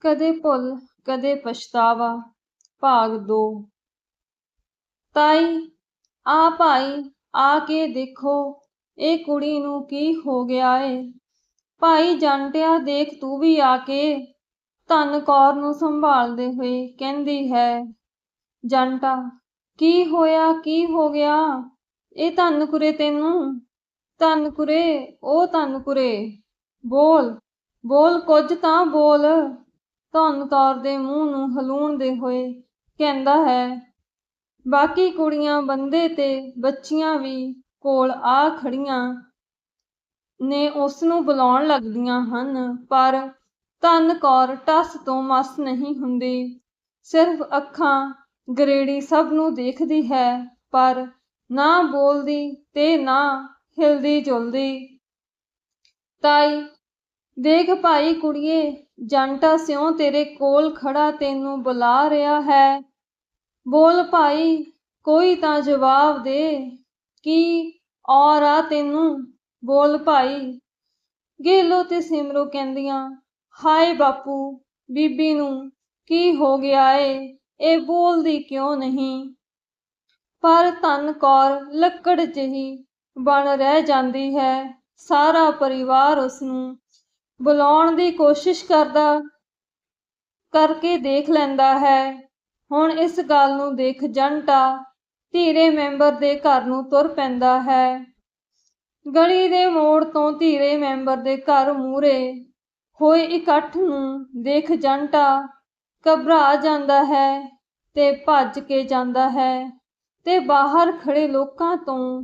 ਕਦੇ ਭੁੱਲ, ਕਦੇ ਪਛਤਾਵਾ, ਭਾਗ 2 ਤਾਈ, ਆ ਭਾਈ, ਆ ਕੇ ਦੇਖੋ, ਇਹ ਕੁੜੀ ਨੂੰ ਕੀ ਹੋ ਗਿਆ ਏ? ਭਾਈ ਜੰਟਿਆ ਦੇਖ ਤੂੰ ਵੀ ਆ ਕੇ, ਧਨ ਕੌਰ ਨੂੰ ਸੰਭਾਲਦੇ ਹੋਏ ਕਹਿੰਦੀ ਹੈ। ਜੰਟਾ, ਕੀ ਹੋਇਆ, ਕੀ ਹੋ ਗਿਆ? ਇਹ ਧਨ ਕੁਰੇ ਤੈਨੂੰ? ਧਨ ਕੁਰੇ, ਉਹ ਧਨ ਕੁਰੇ। ਬੋਲ ਬੋਲ ਕੁਝ ਤਾਂ ਬੋਲ। ਧਨ ਕੌਰ ਦੇ ਮੂੰਹ ਨੂੰ ਹਲੂਣਦੇ ਹੋਏ ਕਹਿੰਦਾ ਹੈ, ਬਾਕੀ ਕੁੜੀਆਂ ਬੰਦੇ ਤੇ ਬੱਚੀਆਂ ਵੀ ਕੋਲ ਆ ਖੜੀਆਂ ਨੇ ਉਸ ਨੂੰ ਬੁਲਾਉਣ ਲੱਗਦੀਆਂ ਹਨ, ਪਰ ਧਨ ਕੌਰ ਟਸ ਤੋਂ ਮਸ ਨਹੀਂ ਹੁੰਦੀ। ਸਿਰਫ ਅੱਖਾਂ ਗਰੇੜੀ ਸਭ ਨੂੰ ਦੇਖਦੀ ਹੈ, ਪਰ ਨਾ ਬੋਲਦੀ ਤੇ ਨਾ ਹਿਲਦੀ ਜੁਲਦੀ ਤਾਈ ਦੇਖ ਭਾਈ ਕੁੜੀਏ, ਜੰਟਾ ਸਿਉ ਤੇਰੇ ਕੋਲ ਖੜਾ ਤੈਨੂੰ ਬੁਲਾ ਰਿਹਾ ਹੈ। ਬੋਲ ਭਾਈ, ਕੋਈ ਤਾਂ ਜਵਾਬ ਦੇ। ਕੀ ਔਰ ਆ ਤੈਨੂੰ? ਬੋਲ ਭਾਈ। ਗੇਲੋ ਤੇ ਸਿਮਰੋ ਕਹਿੰਦੀਆਂ, ਹਾਏ ਬਾਪੂ, ਬੀਬੀ ਨੂੰ ਕੀ ਹੋ ਗਿਆ ਏ? ਇਹ ਬੋਲਦੀ ਕਿਉਂ ਨਹੀਂ? ਪਰ ਧਨ ਕੌਰ ਲੱਕੜ ਜਿਹੀ ਬਣ ਰਹਿ ਜਾਂਦੀ ਹੈ। ਸਾਰਾ ਪਰਿਵਾਰ ਉਸ ਨੂੰ ਬੁਲਾਉਣ ਦੀ ਕੋਸ਼ਿਸ਼ ਕਰਦਾ, ਕਰਕੇ ਦੇਖ ਲੈਂਦਾ ਹੈ। ਹੁਣ ਇਸ ਗੱਲ ਨੂੰ ਦੇਖ ਜੰਟਾ ਧੀਰੇ ਮੈਂਬਰ ਦੇ ਘਰ ਨੂੰ ਤੁਰ ਪੈਂਦਾ ਹੈ। ਗਲੀ ਦੇ ਮੋੜ ਤੋਂ ਧੀਰੇ ਮੈਂਬਰ ਦੇ ਘਰ ਮੂਰੇ ਹੋਏ ਇਕੱਠ ਨੂੰ ਦੇਖ ਜੰਟਾ ਘਬਰਾ ਜਾਂਦਾ ਹੈ ਤੇ ਭੱਜ ਕੇ ਜਾਂਦਾ ਹੈ ਤੇ ਬਾਹਰ ਖੜੇ ਲੋਕਾਂ ਤੋਂ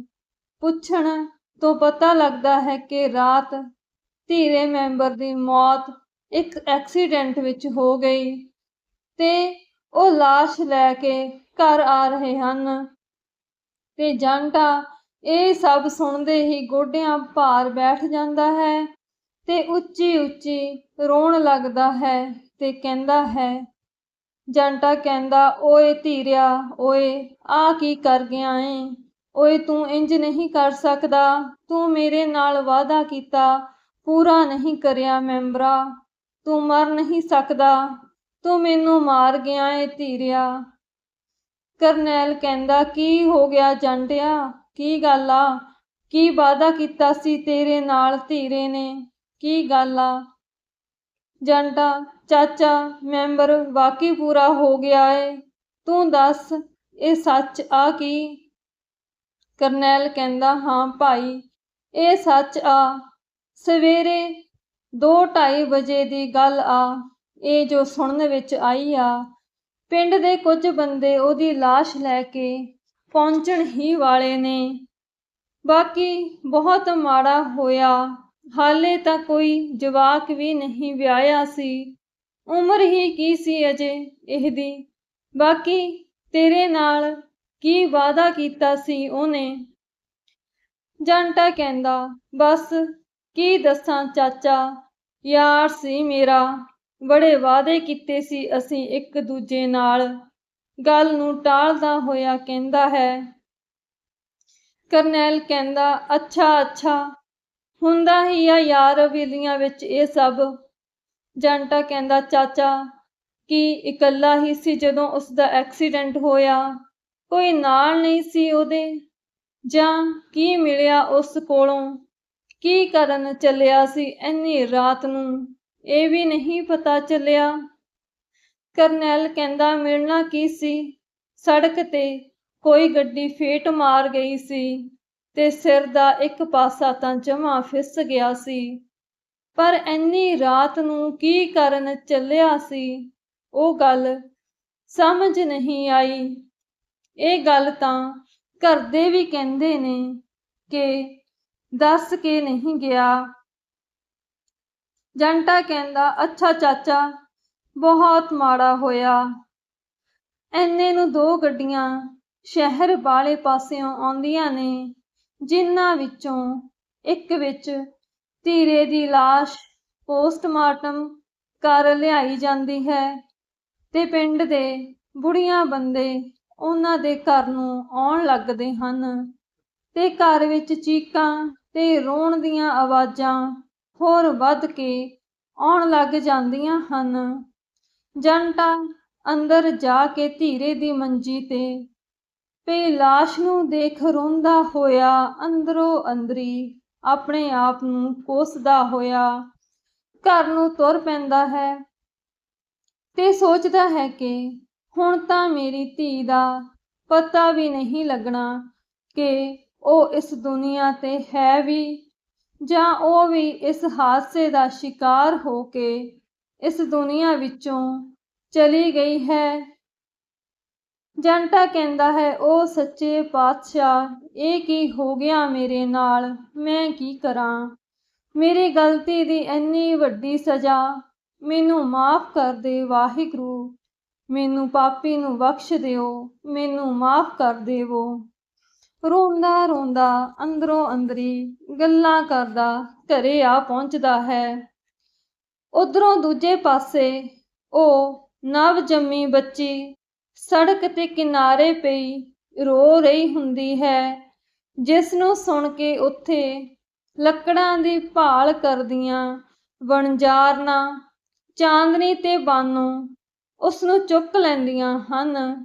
ਪੁੱਛਣ ਤੋਂ ਪਤਾ ਲੱਗਦਾ ਹੈ ਕਿ ਰਾਤ ਧੀਰੇ ਮੈਂਬਰ ਦੀ ਮੌਤ ਇੱਕ ਐਕਸੀਡੈਂਟ ਵਿੱਚ ਹੋ ਗਈ ਤੇ ਉਹ লাশ ਲੈ ਕੇ ਘਰ ਆ ਰਹੇ ਹਨ। ਤੇ ਜੰਟਾ ਇਹ ਸਭ ਸੁਣਦੇ ਹੀ ਗੋਡਿਆਂ ਭਾਰ ਬੈਠ ਜਾਂਦਾ ਹੈ ਤੇ ਉੱਚੀ ਉੱਚੀ ਰੋਣ ਲੱਗਦਾ ਹੈ ਤੇ ਕਹਿੰਦਾ ਹੈ, ਜੰਟਾ ਕਹਿੰਦਾ, ਓਏ ਧੀਰਿਆ, ਓਏ ਆ ਕੀ ਕਰ ਗਿਆ ਏ? ਓਏ, ਤੂੰ ਇੰਜ ਨਹੀਂ ਕਰ ਸਕਦਾ। ਤੂੰ ਮੇਰੇ ਨਾਲ ਵਾਅਦਾ ਕੀਤਾ ਪੂਰਾ ਨਹੀਂ ਕਰਿਆ ਮੈਂਬਰਾ, ਤੂੰ ਮਰ ਨਹੀਂ ਸਕਦਾ, ਤੂੰ ਮੈਨੂੰ ਮਾਰ ਗਿਆ ਏ ਧੀਰਿਆ। ਕਰਨੈਲ ਕਹਿੰਦਾ, ਕੀ ਹੋ ਗਿਆ ਜੰਟਿਆ ਕੀ ਗੱਲ ਆ? ਕੀ ਵਾਅਦਾ ਕੀਤਾ ਸੀ ਤੇਰੇ ਨਾਲ ਧੀਰੇ ਨੇ? ਕੀ ਗੱਲ ਆ? ਜੰਟਾ ਚਾਚਾ, ਮੈਂਬਰ ਵਾਕਈ ਪੂਰਾ ਹੋ ਗਿਆ ਏ। ਤੂੰ ਦੱਸ, ਇਹ ਸੱਚ ਆ ਕੀ? ਕਰਨੈਲ ਕਹਿੰਦਾ, ਹਾਂ ਭਾਈ, ਇਹ ਸੱਚ ਆ। ਸਵੇਰੇ 2:30 ਵਜੇ ਦੀ ਗੱਲ ਆ, ਇਹ ਜੋ ਸੁਣਨ ਵਿੱਚ ਆਈ ਆ, ਪਿੰਡ ਦੇ ਕੁਝ ਬੰਦੇ ਉਹਦੀ লাশ ਲੈ ਕੇ ਪਹੁੰਚਣ ਹੀ ਵਾਲੇ ਨੇ। ਬਾਕੀ ਬਹੁਤ ਮਾੜਾ ਹੋਇਆ, ਹਾਲੇ ਤਾਂ ਕੋਈ ਜਵਾਕ ਵੀ ਨਹੀਂ ਵਿਆਹਿਆ ਸੀ। ਉਮਰ ਹੀ ਕੀ ਸੀ ਅਜੇ ਇਹਦੀ? ਬਾਕੀ ਤੇਰੇ ਨਾਲ ਕੀ ਵਾਅਦਾ ਕੀਤਾ ਸੀ ਉਹਨੇ? ਜੰਟਾ ਕਹਿੰਦਾ, ਬਸ ਕੀ ਦੱਸਾਂ ਚਾਚਾ? ਯਾਰ ਸੀ ਮੇਰਾ। ਬੜੇ ਵਾਅਦੇ ਕੀਤੇ ਸੀ ਅਸੀਂ ਇੱਕ ਦੂਜੇ ਨਾਲ। ਗੱਲ ਨੂੰ ਟਾਲਦਾ ਹੋਇਆ ਕਹਿੰਦਾ ਹੈ। ਕਰਨੈਲ ਕਹਿੰਦਾ, ਅੱਛਾ ਅੱਛਾ। ਹੁੰਦਾ ਹੀ ਆ ਯਾਰ ਵੇਲੀਆਂ ਵਿੱਚ ਇਹ ਸਭ। ਜੰਟਾ ਕਹਿੰਦਾ, ਚਾਚਾ, ਕਿ ਇਕੱਲਾ ਹੀ ਸੀ ਜਦੋਂ ਉਸ ਦਾ ਐਕਸੀਡੈਂਟ ਹੋਇਆ? ਕੋਈ ਨਾਲ ਨਹੀਂ ਸੀ ਉਹਦੇ? ਜਾਂ ਕੀ ਮਿਲਿਆ ਉਸ ਕੋਲੋਂ? ਕੀ ਕਰਨ ਚੱਲਿਆ ਸੀ ਇੰਨੀ ਰਾਤ ਨੂੰ? ਇਹ ਵੀ ਨਹੀਂ ਪਤਾ ਚੱਲਿਆ। ਕਰਨੈਲ ਕਹਿੰਦਾ, ਮਿਲਣਾ ਕੀ ਸੀ? ਸੜਕ ਤੇ ਕੋਈ ਗੱਡੀ ਫੇਟ ਮਾਰ ਗਈ ਸੀ ਤੇ ਸਿਰ ਦਾ ਇੱਕ ਪਾਸਾ ਤਾਂ ਜਮਾ ਫਿਸ ਗਿਆ ਸੀ। ਪਰ ਇੰਨੀ ਰਾਤ ਨੂੰ ਕੀ ਕਰਨ ਚੱਲਿਆ ਸੀ? ਉਹ ਗੱਲ ਸਮਝ ਨਹੀਂ ਆਈ। ਇਹ ਗੱਲ ਤਾਂ ਘਰ ਦੇ ਵੀ ਕਹਿੰਦੇ ਨੇ ਕਿ ਦੱਸ ਕੇ ਨਹੀਂ ਗਿਆ। ਜੰਟਾ ਕਹਿੰਦਾ, ਅੱਛਾ ਚਾਚਾ, ਬਹੁਤ ਮਾੜਾ ਹੋਇਆ। ਐਨੇ ਨੂੰ ਦੋ ਗੱਡੀਆਂ ਸ਼ਹਿਰ ਵਾਲੇ ਪਾਸਿਓਂ ਆਉਂਦੀਆਂ ਨੇ, ਜਿਨ੍ਹਾਂ ਵਿੱਚੋਂ ਇੱਕ ਵਿੱਚ ਧੀਰੇ ਦੀ লাশ ਪੋਸਟਮਾਰਟਮ ਕਰ ਲਿਆਈ ਜਾਂਦੀ ਹੈ ਤੇ ਪਿੰਡ ਦੇ ਬੁੜੀਆਂ ਬੰਦੇ ਉਹਨਾਂ ਦੇ ਘਰ ਨੂੰ ਆਉਣ ਲੱਗਦੇ ਹਨ ਤੇ ਘਰ ਵਿੱਚ ਚੀਕਾਂ ਤੇ ਰੋਣ ਦੀਆਂ ਆਵਾਜ਼ਾਂ ਹੋਰ ਵੱਧ ਕੇ ਆਉਣ ਲੱਗ ਜਾਂਦੀਆਂ ਹਨ। ਜੰਟਾ ਅੰਦਰ ਜਾ ਕੇ ਧੀਰੇ ਦੀ ਮੰਜੀ ਤੇ ਪਈ ਲਾਸ਼ ਨੂੰ ਦੇਖ ਰੋਂਦਾ ਹੋਇਆ ਅੰਦਰੋਂ ਅੰਦਰੀ ਆਪਣੇ ਆਪ ਨੂੰ ਕੋਸਦਾ ਹੋਇਆ ਘਰ ਨੂੰ ਤੁਰ ਪੈਂਦਾ ਹੈ ਤੇ ਸੋਚਦਾ ਹੈ ਕਿ ਹੁਣ ਤਾਂ ਮੇਰੀ ਧੀ ਦਾ ਪਤਾ ਵੀ ਨਹੀਂ ਲੱਗਣਾ ਕਿ ਉਹ ਇਸ ਦੁਨੀਆ ਤੇ ਹੈ ਵੀ, ਜਾਂ ਉਹ ਵੀ ਇਸ ਹਾਦਸੇ ਦਾ ਸ਼ਿਕਾਰ ਹੋ ਕੇ ਇਸ ਦੁਨੀਆ ਵਿੱਚੋਂ ਚਲੀ ਗਈ ਹੈ। ਜੰਟਾ ਕਹਿੰਦਾ ਹੈ, ਉਹ ਸੱਚੇ ਪਾਤਸ਼ਾਹ, ਇਹ ਕੀ ਹੋ ਗਿਆ ਮੇਰੇ ਨਾਲ? ਮੈਂ ਕੀ ਕਰਾਂ? ਮੇਰੀ ਗਲਤੀ ਦੀ ਇੰਨੀ ਵੱਡੀ ਸਜ਼ਾ ਮੈਨੂੰ ਮਾਫ ਕਰ ਦੇ ਵਾਹਿਗੁਰੂ। ਮੈਨੂੰ ਪਾਪੀ ਨੂੰ ਬਖਸ਼ ਦਿਓ, ਮੈਨੂੰ ਮਾਫ ਕਰ ਦੇਵੋ। ਰੋਂਦਾ ਰੋਂਦਾ ਅੰਦਰੋਂ ਅੰਦਰੀ ਗੱਲਾਂ ਕਰਦਾ ਘਰੇ ਆ ਪਹੁੰਚਦਾ ਹੈ। ਉਧਰੋਂ ਦੂਜੇ ਪਾਸੇ ਉਹ ਨਵ ਜੰਮੀ ਬੱਚੀ ਸੜਕ ਤੇ ਕਿਨਾਰੇ ਪਈ ਰੋ ਰਹੀ ਹੁੰਦੀ ਹੈ ਜਿਸ ਨੂੰ ਸੁਣ ਕੇ ਉੱਥੇ ਲੱਕੜਾਂ ਦੀ ਭਾਲ ਕਰਦੀਆਂ ਵਣਜਾਰਨਾ ਚਾਂਦਨੀ ਤੇ ਬਾਨੋ ਉਸ ਨੂੰ ਚੁੱਕ ਲੈਂਦੀਆਂ ਹਨ।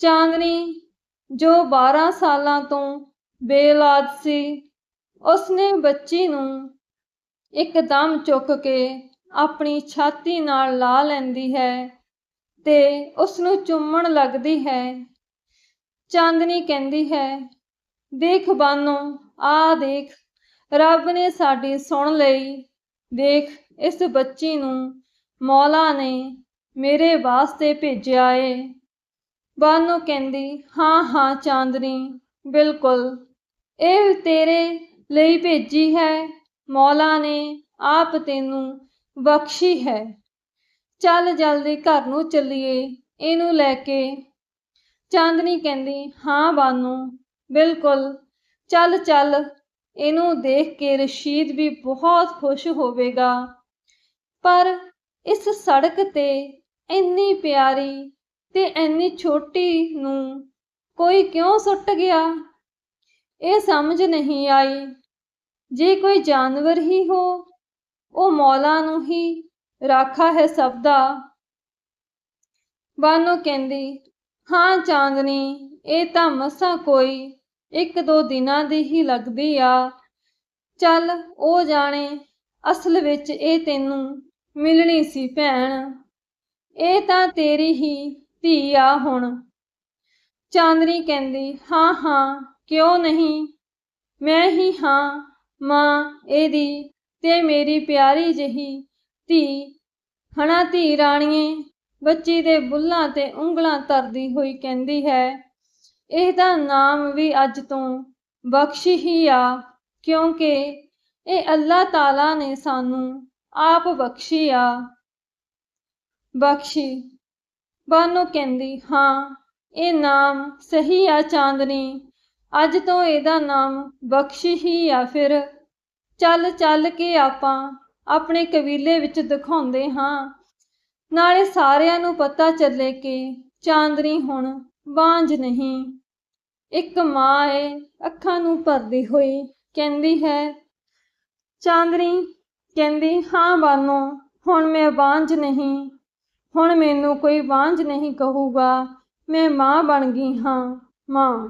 ਚਾਂਦਨੀ ਜੋ 12 ਸਾਲਾਂ ਤੋਂ ਬੇਲਾਦ ਸੀ, ਉਸਨੇ ਬੱਚੀ ਨੂੰ ਇੱਕਦਮ ਚੁੱਕ ਕੇ ਆਪਣੀ ਛਾਤੀ ਨਾਲ ਲਾ ਲੈਂਦੀ ਹੈ ਤੇ ਉਸ ਨੂੰ ਚੁੰਮਣ ਲੱਗਦੀ ਹੈ। ਚਾਂਦਨੀ ਕਹਿੰਦੀ ਹੈ, ਦੇਖ ਬਾਨੋ ਆ ਦੇਖ, ਰੱਬ ਨੇ ਸਾਡੀ ਸੁਣ ਲਈ। ਦੇਖ, ਇਸ ਬੱਚੀ ਨੂੰ ਮੌਲਾ ਨੇ ਮੇਰੇ ਵਾਸਤੇ ਭੇਜਿਆ ਏ। ਬਾਨੋ ਕਹਿੰਦੀ, ਹਾਂ ਹਾਂ, ਚਾਂਦਨੀ, ਬਿਲਕੁਲ। ਇਹ ਤੇਰੇ ਲਈ ਭੇਜੀ ਹੈ, ਮੌਲਾ ਨੇ ਆਪ ਤੈਨੂੰ ਬਖਸ਼ੀ ਹੈ। ਚੱਲ, ਜਲਦੀ ਘਰ ਨੂੰ ਚੱਲੀਏ, ਇਹਨੂੰ ਲੈ ਕੇ। ਚਾਂਦਨੀ ਕਹਿੰਦੀ, ਹਾਂ, ਬਾਨੂ, ਬਿਲਕੁਲ। ਚੱਲ ਚੱਲ, ਇਹਨੂੰ ਦੇਖ ਕੇ ਰਸ਼ੀਦ ਵੀ ਬਹੁਤ ਖੁਸ਼ ਹੋਵੇਗਾ। ਪਰ ਇਸ ਸੜਕ ਤੇ ਇੰਨੀ ਪਿਆਰੀ ਤੇ ਇੰਨੀ ਛੋਟੀ ਨੂੰ ਕੋਈ ਕਿਉਂ ਸੁੱਟ ਗਿਆ? ਇਹ ਸਮਝ ਨਹੀਂ ਆਈ। ਜੇ ਕੋਈ ਜਾਨਵਰ ਹੀ ਹੋ, ਉਹ ਮੌਲਾ ਨੂੰ ਹੀ ਰਾਖਾ ਹੈ ਸਭ ਦਾ। ਬਾਨੋ ਕਹਿੰਦੀ, ਹਾਂ ਚਾਂਦਨੀ, ਇਹ ਤਾਂ ਮਸਾਂ ਕੋਈ ਇੱਕ ਦੋ ਦਿਨਾਂ ਦੀ ਹੀ ਲੱਗਦੀ ਆ। ਚੱਲ ਉਹ ਜਾਣੇ, ਅਸਲ ਵਿੱਚ ਇਹ ਤੈਨੂੰ ਮਿਲਣੀ ਸੀ ਭੈਣ। ਇਹ ਤਾਂ ਤੇਰੀ ਹੀ ਧੀ ਆ ਹੁਣ। ਚਾਂਦਨੀ ਕਹਿੰਦੀ, ਹਾਂ ਹਾਂ, ਕਿਉਂ ਨਹੀਂ? ਮੈਂ ਹੀ ਹਾਂ, ਮਾਂ ਇਹਦੀ ਤੇ ਮੇਰੀ ਪਿਆਰੀ ਜਹੀ ਧੀ। ਹਣਾ ਧੀ ਰਾਣੀਏ, ਬੱਚੀ ਦੇ ਬੁੱਲਾਂ ਤੇ ਉਂਗਲਾਂ ਧਰਦੀ ਹੋਈ ਕਹਿੰਦੀ ਹੈ, ਇਹਦਾ ਨਾਮ ਵੀ ਅੱਜ ਤੋਂ ਬਖਸ਼ੀ ਹੀ ਆ, ਕਿਉਂਕਿ ਇਹ ਅੱਲਾਹ ਤਾਲਾ ਨੇ ਸਾਨੂੰ ਆਪ ਬਖਸ਼ੀ ਆ। ਬਖਸ਼ੀ। ਬਾਨੋ ਕਹਿੰਦੀ, ਹਾਂ, ਇਹ ਨਾਮ ਸਹੀ ਆ ਚਾਂਦਨੀ। ਅੱਜ ਤੋਂ ਇਹਦਾ ਨਾਮ ਬਖਸ਼ੀ ਹੀ ਆ ਫਿਰ। ਚੱਲ ਚੱਲ ਕੇ ਆਪਾਂ ਆਪਣੇ ਕਬੀਲੇ ਵਿੱਚ ਦਿਖਾਉਂਦੇ ਹਾਂ। ਨਾਲੇ ਸਾਰਿਆਂ ਨੂੰ ਪਤਾ ਚੱਲੇ ਕਿ ਚਾਂਦਨੀ ਹੁਣ ਬਾਂਝ ਨਹੀਂ। ਇੱਕ ਮਾਂ ਏ, ਅੱਖਾਂ ਨੂੰ ਭਰਦੀ ਹੋਈ ਕਹਿੰਦੀ ਹੈ, ਚਾਂਦਨੀ, ਕਹਿੰਦੀ, ਹਾਂ, ਬਾਨੋ, ਹੁਣ ਮੈਂ ਬਾਂਝ ਨਹੀਂ। ਹੁਣ ਮੈਨੂੰ ਕੋਈ ਵਾਂਝ ਨਹੀਂ ਕਹੂਗਾ, ਮੈਂ ਮਾਂ ਬਣ ਗਈ ਹਾਂ, ਮਾਂ।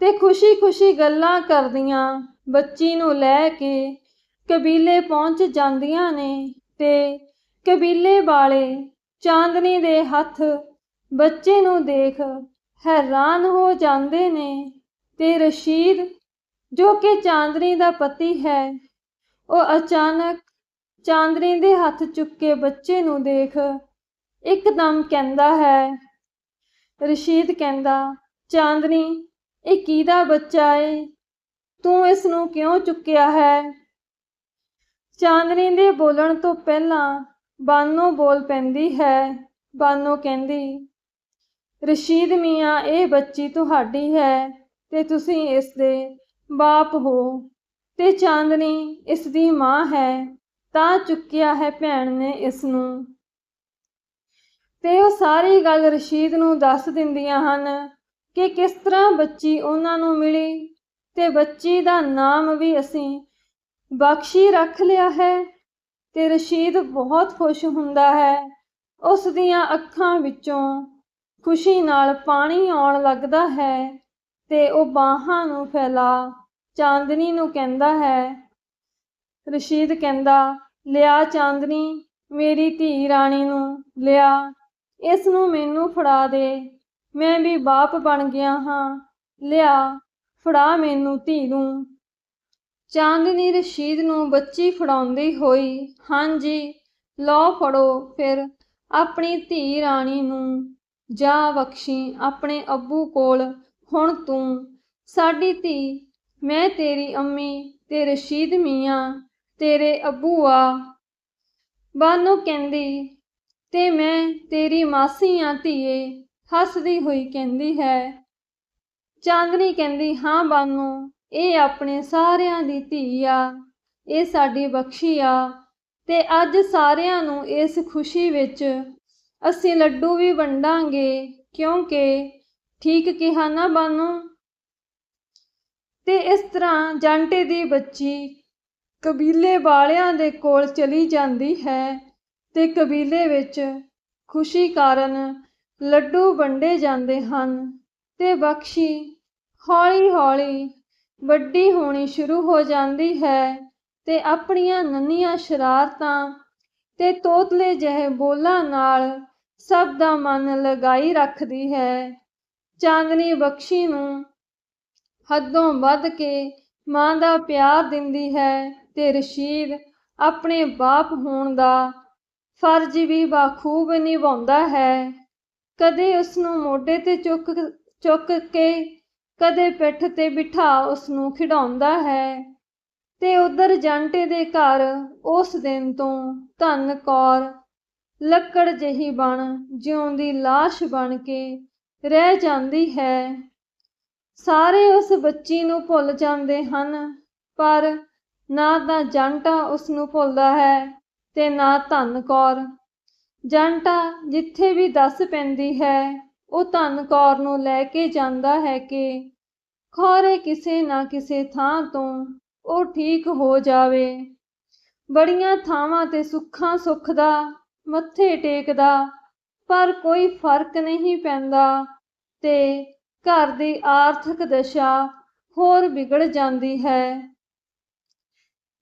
ਤੇ ਖੁਸ਼ੀ-ਖੁਸ਼ੀ ਗੱਲਾਂ ਕਰਦੀਆਂ ਬੱਚੀ ਨੂੰ ਲੈ ਕੇ ਕਬੀਲੇ ਪਹੁੰਚ ਜਾਂਦੀਆਂ ਨੇ ਤੇ ਕਬੀਲੇ ਵਾਲੇ ਚਾਂਦਨੀ ਦੇ ਹੱਥ ਬੱਚੇ ਨੂੰ ਦੇਖ ਹੈਰਾਨ ਹੋ ਜਾਂਦੇ ਨੇ ਤੇ ਰਸ਼ੀਦ, ਜੋ ਕਿ ਚਾਂਦਨੀ ਦਾ ਪਤੀ ਹੈ, ਉਹ ਅਚਾਨਕ ਚਾਂਦਨੀ ਦੇ ਹੱਥ ਚੁੱਕ ਕੇ ਬੱਚੇ ਨੂੰ ਦੇਖ ਇੱਕਦਮ ਕਹਿੰਦਾ ਹੈ। ਰਸ਼ੀਦ ਕਹਿੰਦਾ, ਚਾਂਦਨੀ, ਇਹ ਕਿਹਦਾ ਬੱਚਾ ਏ? ਤੂੰ ਇਸ ਨੂੰ ਕਿਉਂ ਚੁੱਕਿਆ ਹੈ? ਚਾਂਦਨੀ ਦੇ ਬੋਲਣ ਤੋਂ ਪਹਿਲਾਂ ਬਾਨੋ ਬੋਲ ਪੈਂਦੀ ਹੈ। ਬਾਨੋ ਕਹਿੰਦੀ, ਰਸ਼ੀਦ ਮੀਆਂ, ਇਹ ਬੱਚੀ ਤੁਹਾਡੀ ਹੈ ਤੇ ਤੁਸੀਂ ਇਸ ਦੇ ਬਾਪ ਹੋ ਤੇ ਚਾਂਦਨੀ ਇਸ ਦੀ ਮਾਂ ਹੈ। ਤਾਂ ਚੁੱਕਿਆ ਹੈ ਭੈਣ ਨੇ ਇਸ ਨੂੰ ਤੇ ਉਹ ਸਾਰੀ ਗੱਲ ਰਸ਼ੀਦ ਨੂੰ ਦੱਸ ਦਿੰਦੀਆਂ ਹਨ ਕਿ ਕਿਸ ਤਰ੍ਹਾਂ ਬੱਚੀ ਉਹਨਾਂ ਨੂੰ ਮਿਲੀ ਤੇ ਬੱਚੀ ਦਾ ਨਾਮ ਵੀ ਅਸੀਂ ਬਖਸ਼ੀ ਰੱਖ ਲਿਆ ਹੈ ਤੇ ਰਸ਼ੀਦ ਬਹੁਤ ਖੁਸ਼ ਹੁੰਦਾ ਹੈ। ਉਸ ਦੀਆਂ ਅੱਖਾਂ ਵਿੱਚੋਂ ਖੁਸ਼ੀ ਨਾਲ ਪਾਣੀ ਆਉਣ ਲੱਗਦਾ ਹੈ ਤੇ ਉਹ ਬਾਹਾਂ ਨੂੰ ਫੈਲਾ ਚਾਂਦਨੀ ਨੂੰ ਕਹਿੰਦਾ ਹੈ। ਰਸ਼ੀਦ ਕਹਿੰਦਾ ਲਿਆ ਚਾਂਦਨੀ, ਮੇਰੀ ਧੀ ਰਾਣੀ ਨੂੰ ਲਿਆ, ਇਸ ਨੂੰ ਮੈਨੂੰ ਫੜਾ ਦੇ। ਮੈਂ ਵੀ ਬਾਪ ਬਣ ਗਿਆ ਹਾਂ, ਲਿਆ, ਫੜਾ ਮੈਨੂੰ ਧੀ ਨੂੰ। ਚਾਂਦਨੀ ਰਸ਼ੀਦ ਨੂੰ ਬੱਚੀ ਫੜਾਉਂਦੀ ਹੋਈ, ਹਾਂਜੀ, ਲਓ ਫੜੋ ਫਿਰ ਆਪਣੀ ਧੀ ਰਾਣੀ ਨੂੰ। ਜਾ ਬਖਸ਼ੀ ਆਪਣੇ ਅੱਬੂ ਕੋਲ, ਹੁਣ ਤੂੰ, ਸਾਡੀ ਧੀ, ਮੈਂ ਤੇਰੀ ਅੰਮੀ ਤੇ ਰਸ਼ੀਦ ਮੀਆਂ। ਤੇਰੇ ਅੱਬੂ ਆ ਬਾਨੋ ਕਹਿੰਦੀ, ਤੇ ਮੈਂ ਤੇਰੀ ਮਾਸੀ ਆ ਧੀਏ, ਹੱਸਦੀ ਹੋਈ ਕਹਿੰਦੀ ਹੈ। ਚਾਂਦਨੀ ਕਹਿੰਦੀ, ਹਾਂ ਬਾਨੋ, ਇਹ ਆਪਣੇ ਸਾਰਿਆਂ ਦੀ ਧੀ ਆ, ਇਹ ਸਾਡੀ ਬਖਸ਼ੀ ਆ, ਤੇ ਅੱਜ ਸਾਰਿਆਂ ਨੂੰ ਇਸ ਖੁਸ਼ੀ ਵਿੱਚ ਅਸੀਂ ਲੱਡੂ ਵੀ ਵੰਡਾਂਗੇ, ਕਿਉਂਕਿ ਠੀਕ ਕਿਹਾ ਨਾ ਬਾਨੂ? ਤੇ ਇਸ ਤਰ੍ਹਾਂ ਜਾਂਟੇ ਦੀ ਬੱਚੀ ਕਬੀਲੇ ਵਾਲਿਆਂ ਦੇ ਕੋਲ ਚਲੀ ਜਾਂਦੀ ਹੈ ਤੇ ਕਬੀਲੇ ਵਿੱਚ ਖੁਸ਼ੀ ਕਾਰਨ ਲੱਡੂ ਵੰਡੇ ਜਾਂਦੇ ਹਨ ਤੇ ਬਖਸ਼ੀ ਹੌਲੀ-ਹੌਲੀ ਵੱਡੀ ਹੋਣੀ ਸ਼ੁਰੂ ਹੋ ਜਾਂਦੀ ਹੈ ਤੇ ਆਪਣੀਆਂ ਨੰਨੀਆਂ ਸ਼ਰਾਰਤਾਂ ਤੇ ਤੋਤਲੇ ਜਿਹੇ ਬੋਲਾਂ ਨਾਲ ਸਭ ਦਾ ਮਨ ਲਗਾਈ ਰੱਖਦੀ ਹੈ। ਚਾਂਦਨੀ ਬਖਸ਼ੀ ਨੂੰ ਹੱਦੋਂ ਵੱਧ ਕੇ ਮਾਂ ਦਾ ਪਿਆਰ ਦਿੰਦੀ ਹੈ। ਤੇ ਰਸ਼ੀਦ ਆਪਣੇ ਬਾਪ ਹੋਣ ਦਾ ਫਰਜ਼ ਵੀ ਬਾਖੂਬ ਨਿਭਾਉਂਦਾ ਹੈ। ਕਦੇ ਉਸ ਨੂੰ ਮੋਢੇ ਤੇ ਚੁੱਕ ਚੁੱਕ ਕੇ, ਕਦੇ ਪਿੱਠ ਤੇ ਬਿਠਾ ਉਸ ਨੂੰ ਖਿਡਾਉਂਦਾ ਹੈ ਤੇ ਉਧਰ ਜੰਟੇ ਦੇ ਘਰ ਉਸ ਦਿਨ ਤੋਂ ਧੰਨ ਕੌਰ ਲੱਕੜ ਜਿਹੀ ਬਣ, ਜਿਉਂਦੀ ਲਾਸ਼ ਬਣ ਕੇ ਰਹਿ ਜਾਂਦੀ ਹੈ। ਸਾਰੇ ਉਸ ਬੱਚੀ ਨੂੰ ਭੁੱਲ ਜਾਂਦੇ ਹਨ, ਪਰ ਨਾ ਤਾਂ ਜੰਟਾ ਉਸ ਨੂੰ ਭੁੱਲਦਾ ਹੈ ਤੇ ਨਾ ਧਨ ਕੌਰ। ਜਾਂਟਾ ਜਿੱਥੇ ਵੀ ਦੱਸ ਪੈਂਦੀ ਹੈ, ਉਹ ਧਨ ਕੌਰ ਨੂੰ ਲੈ ਕੇ ਜਾਂਦਾ ਹੈ ਕਿ ਖੋਰੇ ਕਿਸੇ ਨਾ ਕਿਸੇ ਥਾਂ ਤੋਂ ਉਹ ਠੀਕ ਹੋ ਜਾਵੇ। ਬੜੀਆਂ ਥਾਵਾਂ ਤੇ ਸੁੱਖਾਂ ਸੁੱਖ ਦਾ ਮੱਥੇ ਟੇਕਦਾ, ਪਰ ਕੋਈ ਫ਼ਰਕ ਨਹੀਂ ਪੈਂਦਾ ਤੇ ਘਰ ਦੀ ਆਰਥਿਕ ਦਸ਼ਾ ਹੋਰ ਵਿਗੜ ਜਾਂਦੀ ਹੈ।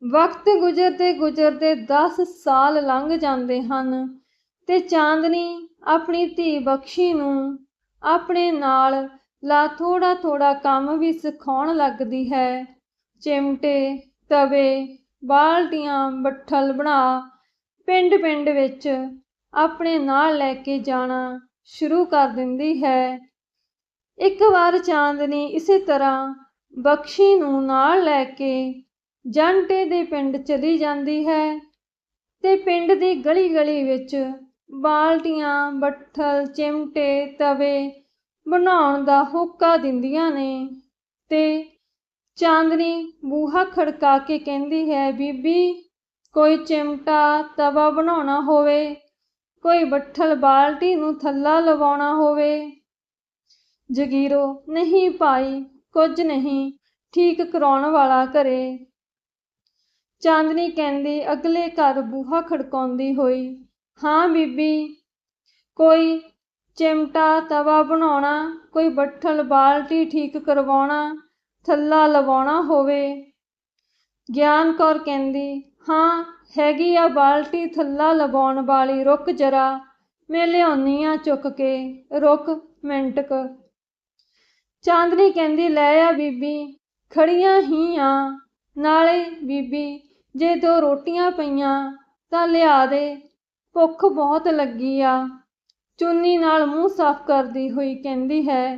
ਵਕਤ ਗੁਜ਼ਰਦੇ ਗੁਜ਼ਰਦੇ 10 ਸਾਲ ਲੰਘ ਜਾਂਦੇ ਹਨ ਤੇ ਚਾਂਦਨੀ ਆਪਣੀ ਧੀ ਬਖਸ਼ੀ ਨੂੰ ਆਪਣੇ ਨਾਲ ਲਾ ਥੋੜਾ ਥੋੜਾ ਕੰਮ ਵੀ ਸਿਖਾਉਣ ਲੱਗਦੀ ਹੈ। ਚਿਮਟੇ, ਤਵੇ, ਬਾਲਟੀਆਂ, ਬੱਠਲ ਬਣਾ ਪਿੰਡ ਪਿੰਡ ਵਿੱਚ ਆਪਣੇ ਨਾਲ ਲੈ ਕੇ ਜਾਣਾ ਸ਼ੁਰੂ ਕਰ ਦਿੰਦੀ ਹੈ। ਇੱਕ ਵਾਰ ਚਾਂਦਨੀ ਇਸੇ ਤਰ੍ਹਾਂ ਬਖਸ਼ੀ ਨੂੰ ਨਾਲ ਲੈ ਕੇ ਜੰਟੇ ਦੇ ਪਿੰਡ ਚਲੀ ਜਾਂਦੀ ਹੈ ਤੇ ਪਿੰਡ ਦੀ ਗਲੀ ਗਲੀ ਵਿੱਚ ਬਾਲਟੀਆਂ, ਬੱਠਲ, ਚਿਮਟੇ, ਤਵੇ ਬਣਾਉਣ ਦਾ ਹੋਕਾ ਦਿੰਦੀਆਂ ਨੇ ਤੇ ਚਾਂਦਨੀ ਬੂਹਾ ਖੜਕਾ ਕੇ ਕਹਿੰਦੀ ਹੈ, ਬੀਬੀ, ਕੋਈ ਚਿਮਟਾ, ਤਵਾ ਬਣਾਉਣਾ ਹੋਵੇ, ਕੋਈ ਬੱਠਲ ਬਾਲਟੀ ਨੂੰ ਥੱਲਾ ਲਵਾਉਣਾ ਹੋਵੇ। ਜਗੀਰੋ, ਨਹੀਂ ਪਾਈ ਕੁਝ ਨਹੀਂ, ਠੀਕ ਕਰਾਉਣ ਵਾਲਾ ਘਰੇ। ਚਾਂਦਨੀ ਕਹਿੰਦੀ, ਅਗਲੇ ਘਰ ਬੂਹਾ ਖੜਕਾਉਂਦੀ ਹੋਈ। ਹਾਂ ਬੀਬੀ, ਕੋਈ ਚਿਮਟਾ ਤਵਾ ਬਣਾਉਣਾ, ਕੋਈ ਬੱਠਲ ਬਾਲਟੀ ਠੀਕ ਕਰਵਾਉਣਾ, ਥੱਲਾ ਲਵਾਉਣਾ ਹੋਵੇ। ਗਿਆਨ ਕੌਰ ਕਹਿੰਦੀ, ਹਾਂ, ਹੈਗੀ ਆ ਬਾਲਟੀ ਥੱਲਾ ਲਵਾਉਣ ਵਾਲੀ, ਰੁਕ ਜਰਾ, ਮੈਂ ਲਿਆਉਣੀ ਆ ਚੁੱਕ ਕੇ, ਰੁਕ ਮਿੰਟ ਕ। ਚਾਂਦਨੀ ਕਹਿੰਦੀ, ਲੈ ਆ ਬੀਬੀ, ਖੜੀਆਂ ਹੀ ਆ, ਨਾਲੇ ਬੀਬੀ ਜੇ ਦੋ ਰੋਟੀਆਂ ਪਈਆਂ ਤਾਂ ਲਿਆ ਦੇ। ਭੁੱਖ ਬਹੁਤ ਲੱਗੀ ਆ। ਚੁੰਨੀ ਨਾਲ ਮੂੰਹ ਸਾਫ਼ ਕਰਦੀ ਹੋਈ ਕਹਿੰਦੀ ਹੈ,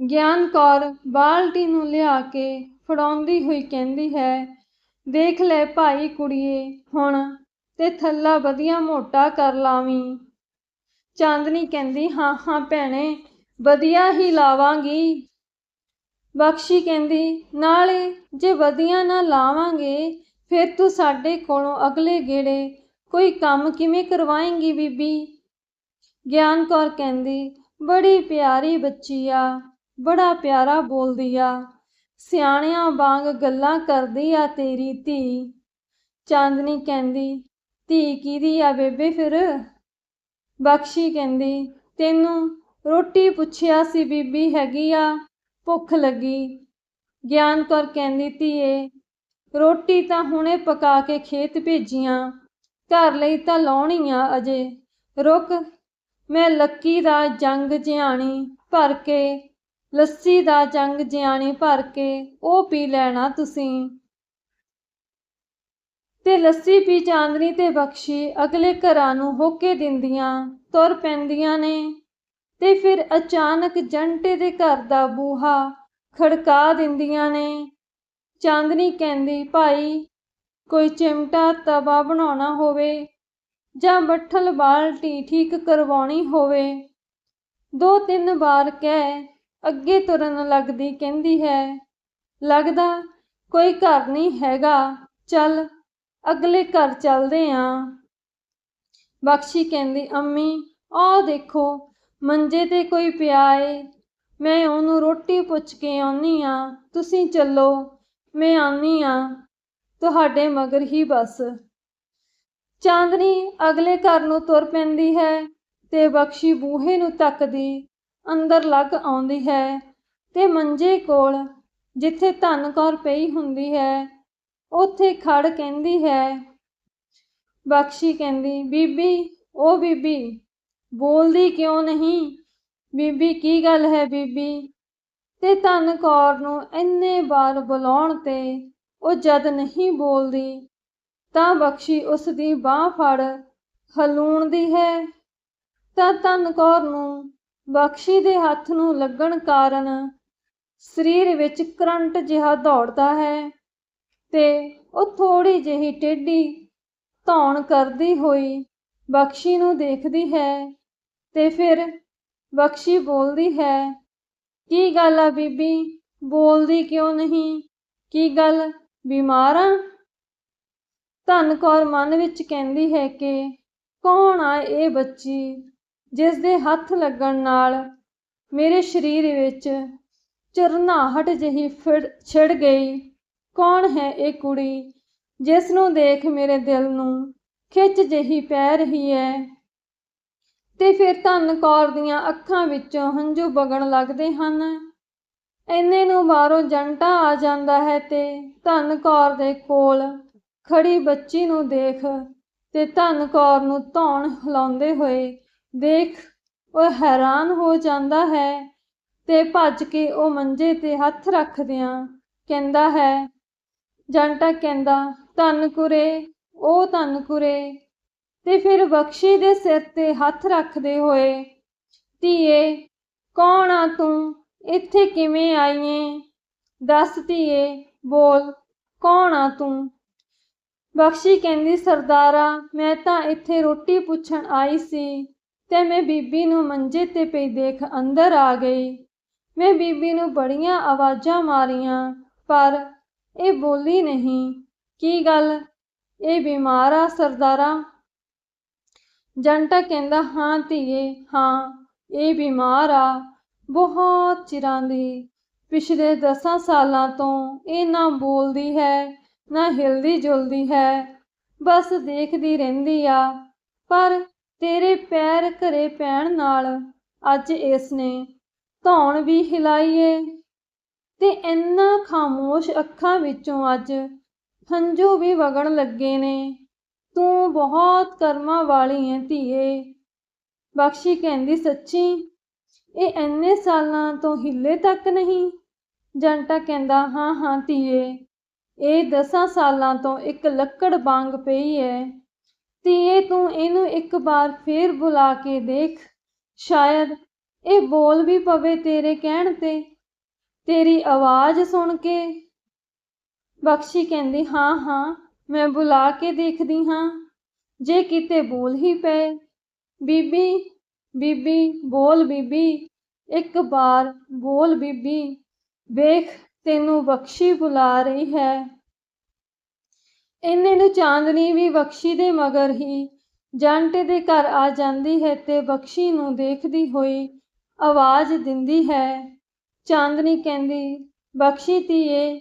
ਗਿਆਨ ਕੌਰ ਬਾਲਟੀ ਨੂੰ ਲਿਆ ਕੇ ਫੜਾਉਂਦੀ ਹੋਈ ਕਹਿੰਦੀ ਹੈ, ਦੇਖ ਲੈ ਭਾਈ ਕੁੜੀਏ, ਹੁਣ ਤੇ ਥੱਲਾ ਵਧੀਆ ਮੋਟਾ ਕਰ ਲਾਵੀਂ। ਚਾਂਦਨੀ ਕਹਿੰਦੀ, ਹਾਂ ਹਾਂ ਭੈਣੇ, ਵਧੀਆ ਹੀ ਲਾਵਾਂਗੀ। ਬਖਸ਼ੀ ਕਹਿੰਦੀ, ਨਾਲੇ ਜੇ ਵਧੀਆ ਨਾ ਲਾਵਾਂਗੇ, ਫਿਰ ਤੂੰ ਸਾਡੇ ਕੋਲੋਂ ਅਗਲੇ ਗੇੜੇ ਕੋਈ ਕੰਮ ਕਿਵੇਂ ਕਰਵਾਏਂਗੀ ਬੀਬੀ? ਗਿਆਨ ਕੌਰ ਕਹਿੰਦੀ, ਬੜੀ ਪਿਆਰੀ ਬੱਚੀ ਆ, ਬੜਾ ਪਿਆਰਾ ਬੋਲਦੀ ਆ, ਸਿਆਣਿਆਂ ਵਾਂਗ ਗੱਲਾਂ ਕਰਦੀ ਆ ਤੇਰੀ ਧੀ। ਚਾਂਦਨੀ ਕਹਿੰਦੀ, ਧੀ ਕਿਹਦੀ ਆ ਬੇਬੇ ਫਿਰ? ਬਖਸ਼ੀ ਕਹਿੰਦੀ, ਤੈਨੂੰ ਰੋਟੀ ਪੁੱਛਿਆ ਸੀ ਬੀਬੀ ਹੈਗੀ ਆ ਭੁੱਖ ਲੱਗੀ। ਗਿਆਨ ਕੌਰ ਕਹਿੰਦੀ, ਧੀਏ, ਰੋਟੀ ਤਾਂ ਹੁਣੇ ਪਕਾ ਕੇ ਖੇਤ ਭੇਜੀਆਂ। ਘਰ ਲਈ ਤਾਂ ਲਾਉਣੀ ਆ ਅਜੇ। ਰੁਕ, ਮੈਂ ਲੱਕੀ ਦਾ ਜੰਗ ਜਿਆਣੀ ਭਰ ਕੇ, ਲੱਸੀ ਦਾ ਜੰਗ ਜਿਆਣੀ ਭਰ ਕੇ, ਉਹ ਪੀ ਲੈਣਾ ਤੁਸੀਂ। ਤੇ ਲੱਸੀ ਪੀ ਚਾਂਦਨੀ ਤੇ ਬਖਸ਼ੀ ਅਗਲੇ ਘਰਾਂ ਨੂੰ ਹੋਕੇ ਦਿੰਦੀਆਂ, ਤੁਰ ਪੈਂਦੀਆਂ ਨੇ। ਤੇ ਫਿਰ ਅਚਾਨਕ ਜੰਟੇ ਦੇ ਘਰ ਦਾ ਬੂਹਾ ਖੜਕਾ ਦਿੰਦੀਆਂ ਨੇ। ਚਾਂਦਨੀ ਕਹਿੰਦੀ, ਭਾਈ, ਕੋਈ ਚਿਮਟਾ ਤਵਾ ਬਣਾਉਣਾ ਹੋਵੇ ਜਾਂ ਬੱਠਲ ਬਾਲਟੀ ਠੀਕ ਕਰਵਾਉਣੀ ਹੋਵੇ? ਦੋ ਤਿੰਨ ਵਾਰ ਕਹਿ ਅੱਗੇ ਤੁਰਨ ਲੱਗਦੀ ਕਹਿੰਦੀ ਹੈ, ਲੱਗਦਾ ਕੋਈ ਘਰ ਨਹੀਂ ਹੈਗਾ, ਚੱਲ ਅਗਲੇ ਘਰ ਚੱਲਦੇ ਆਂ। ਬਖਸ਼ੀ ਕਹਿੰਦੀ, ਅੰਮੀ, ਆਹ ਦੇਖੋ ਮੰਜੇ ਤੇ ਕੋਈ ਪਿਆ ਏ। ਮੈਂ ਉਹਨੂੰ ਰੋਟੀ ਪੁੱਛ ਕੇ ਆਉਣੀ ਆ ਤੁਸੀਂ ਚੱਲੋ, ਮੈਂ ਆਉਣੀ ਆ ਤੁਹਾਡੇ ਮਗਰ ਹੀ ਬਸ। ਚਾਂਦਨੀ ਅਗਲੇ ਘਰ ਨੂੰ ਤੁਰ ਪੈਂਦੀ ਹੈ ਤੇ ਬਖਸ਼ੀ ਬੂਹੇ ਨੂੰ ਤੱਕਦੀ ਅੰਦਰ ਲੱਗ ਆਉਂਦੀ ਹੈ ਤੇ ਮੰਜੇ ਕੋਲ ਜਿੱਥੇ ਧਨ ਕੌਰ ਪਈ ਹੁੰਦੀ ਹੈ, ਉੱਥੇ ਖੜ ਕਹਿੰਦੀ ਹੈ। ਬਖਸ਼ੀ ਕਹਿੰਦੀ, ਬੀਬੀ, ਉਹ ਬੀਬੀ ਬੋਲਦੀ ਕਿਉਂ ਨਹੀਂ? ਬੀਬੀ, ਕੀ ਗੱਲ ਹੈ ਬੀਬੀ? ਤੇ ਧਨ ਕੌਰ ਨੂੰ ਇੰਨੇ ਵਾਰ ਬੁਲਾਉਣ ਤੇ ਉਹ ਜਦ ਨਹੀਂ ਬੋਲਦੀ, ਤਾਂ ਬਖਸ਼ੀ ਉਸ ਦੀ ਬਾਹ ਫੜ ਹਲੂਣਦੀ ਹੈ। ਤਾਂ ਧਨ ਕੌਰ ਨੂੰ ਬਖਸ਼ੀ ਦੇ ਹੱਥ ਨੂੰ ਲੱਗਣ ਕਾਰਨ ਸਰੀਰ ਵਿੱਚ ਕਰੰਟ ਜਿਹਾ ਦੌੜਦਾ ਹੈ ਤੇ ਉਹ ਥੋੜੀ ਜਿਹੀ ਟੇਢੀ ਧੌਣ ਕਰਦੀ ਹੋਈ ਬਖਸ਼ੀ ਨੂੰ ਦੇਖਦੀ ਹੈ ਤੇ ਫਿਰ ਬਖਸ਼ੀ ਬੋਲਦੀ ਹੈ, ਕੀ ਗੱਲ ਆ ਬੀਬੀ? ਬੋਲਦੀ ਕਿਉਂ ਨਹੀਂ? ਕੀ ਗੱਲ? ਬਿਮਾਰ ਆ? ਧਨ ਕੌਰ ਮਨ ਵਿੱਚ ਕਹਿੰਦੀ ਹੈ ਕਿ ਕੌਣ ਆ ਇਹ ਬੱਚੀ ਜਿਸ ਦੇ ਹੱਥ ਲੱਗਣ ਨਾਲ ਮੇਰੇ ਸਰੀਰ ਵਿੱਚ ਚਰਨਾਹਟ ਜਿਹੀ ਫਿਰ ਛਿੜ ਗਈ? ਕੌਣ ਹੈ ਇਹ ਕੁੜੀ ਜਿਸ ਨੂੰ ਦੇਖ ਮੇਰੇ ਦਿਲ ਨੂੰ ਖਿੱਚ ਜਿਹੀ ਪੈ ਰਹੀ ਹੈ ਤੇ ਫਿਰ ਧੰਨ ਕੌਰ ਦੀਆਂ ਅੱਖਾਂ ਵਿੱਚੋਂ ਹੰਝੂ ਵਗਣ ਲੱਗਦੇ ਹਨ। ਐਨੇ ਨੂੰ ਬਾਹਰੋਂ ਜੰਟਾ ਆ ਜਾਂਦਾ ਹੈ ਤੇ ਧੰਨ ਕੌਰ ਦੇ ਕੋਲ ਖੜੀ ਬੱਚੀ ਨੂੰ ਦੇਖ ਤੇ ਧੰਨ ਕੌਰ ਨੂੰ ਧੌਣ ਹਿਲਾਉਂਦੇ ਹੋਏ ਦੇਖ ਉਹ ਹੈਰਾਨ ਹੋ ਜਾਂਦਾ ਹੈ ਤੇ ਭੱਜ ਕੇ ਉਹ ਮੰਜੇ ਤੇ ਹੱਥ ਰੱਖਦਿਆਂ ਕਹਿੰਦਾ ਹੈ, ਜੰਟਾ ਕਹਿੰਦਾ, ਧੰਨ ਕੁਰੇ ਉਹ ਧੰਨ ਕੁਰੇ, ਤੇ ਫਿਰ ਬਖਸ਼ੀ ਦੇ ਸਿਰ ਤੇ ਹੱਥ ਰੱਖਦੇ ਹੋਏ, ਧੀਏ, ਕੌਣ ਆ ਤੂੰ? ਇੱਥੇ ਕਿਵੇਂ ਆਈਏ ਦੱਸ ਧੀਏ, ਬੋਲ, ਕੌਣ ਆ ਤੂੰ? ਬਖਸ਼ੀ ਕਹਿੰਦੀ, ਸਰਦਾਰਾ, ਮੈਂ ਤਾਂ ਇੱਥੇ ਰੋਟੀ ਪੁੱਛਣ ਆਈ ਸੀ, ਤੇ ਮੈਂ ਬੀਬੀ ਨੂੰ ਮੰਜੇ ਤੇ ਪਈ ਦੇਖ ਅੰਦਰ ਆ ਗਈ। ਮੈਂ ਬੀਬੀ ਨੂੰ ਬੜੀਆਂ ਆਵਾਜ਼ਾਂ ਮਾਰੀਆਂ, ਪਰ ਇਹ ਬੋਲੀ ਨਹੀਂ। ਕੀ ਗੱਲ? ਇਹ ਬਿਮਾਰ ਆ ਸਰਦਾਰਾ। ਜੰਟਾ ਕਹਿੰਦਾ, ਹਾਂ ਧੀਏ, ਹਾਂ, ਇਹ ਬਿਮਾਰ ਆ। ਬਹੁਤ ਚਿਰਾਂ ਦੀ, ਪਿਛਲੇ ਦਸਾਂ ਸਾਲਾਂ ਤੋਂ ਇਹ ਨਾ ਬੋਲਦੀ ਹੈ, ਨਾ ਹਿਲਦੀ ਜੁਲਦੀ ਹੈ। ਬਸ ਦੇਖਦੀ ਰਹਿੰਦੀ ਆ। ਪਰ ਤੇਰੇ ਪੈਰ ਘਰੇ ਪੈਣ ਨਾਲ ਅੱਜ ਇਸ ਨੇ ਧੌਣ ਵੀ ਹਿਲਾਈ ਏ ਤੇ ਇੰਨਾ ਖਾਮੋਸ਼ ਅੱਖਾਂ ਵਿੱਚੋਂ ਅੱਜ ਹੰਝੂ ਵੀ ਵਗਣ ਲੱਗੇ ਨੇ। ਤੂੰ ਬਹੁਤ ਕਰਮਾਂ ਵਾਲੀ ਹੈ ਧੀਏ। ਬਖਸ਼ੀ ਕਹਿੰਦੀ, ਸੱਚੀ, ਇਹ ਐਨੇ ਸਾਲਾਂ ਤੋਂ ਹਿੱਲੇ ਤੱਕ ਨਹੀਂ? ਜੰਟਾ ਕਹਿੰਦਾ, ਹਾਂ ਹਾਂ ਧੀਏ, ਇਹ ਦਸਾਂ ਸਾਲਾਂ ਤੋਂ ਇੱਕ ਲੱਕੜ ਵਾਂਗ ਪਈ ਹੈ ਧੀਏ, ਤੂੰ ਇਹਨੂੰ ਇੱਕ ਵਾਰ ਫੇਰ ਬੁਲਾ ਕੇ ਦੇਖ। ਸ਼ਾਇਦ ਇਹ ਬੋਲ ਵੀ ਪਵੇ ਤੇਰੇ ਕਹਿਣ ਤੇ। ਤੇਰੀ ਆਵਾਜ਼ ਸੁਣ ਕੇ ਬਖਸ਼ੀ ਕਹਿੰਦੀ, ਹਾਂ ਹਾਂ, ਮੈਂ ਬੁਲਾ ਕੇ ਦੇਖਦੀ ਹਾਂ। ਜੇ ਕਿਤੇ ਬੋਲ ਹੀ ਪਏ, ਬੀਬੀ ਬੀਬੀ, ਬੋਲ ਬੀਬੀ, ਇੱਕ ਵਾਰ ਬੋਲ ਬੀਬੀ, ਵੇਖ ਤੈਨੂੰ ਬਖਸ਼ੀ ਬੁਲਾ ਰਹੀ ਹੈ। ਇੰਨੇ ਨੂੰ ਚਾਂਦਨੀ ਵੀ ਬਖਸ਼ੀ ਦੇ ਮਗਰ ਹੀ, ਜੰਟੇ ਦੇ ਘਰ ਆ ਜਾਂਦੀ ਹੈ ਤੇ ਬਖਸ਼ੀ ਨੂੰ ਦੇਖਦੀ ਹੋਈ ਆਵਾਜ਼ ਦਿੰਦੀ ਹੈ। ਚਾਂਦਨੀ ਕਹਿੰਦੀ, ਬਖਸ਼ੀ ਧੀਏ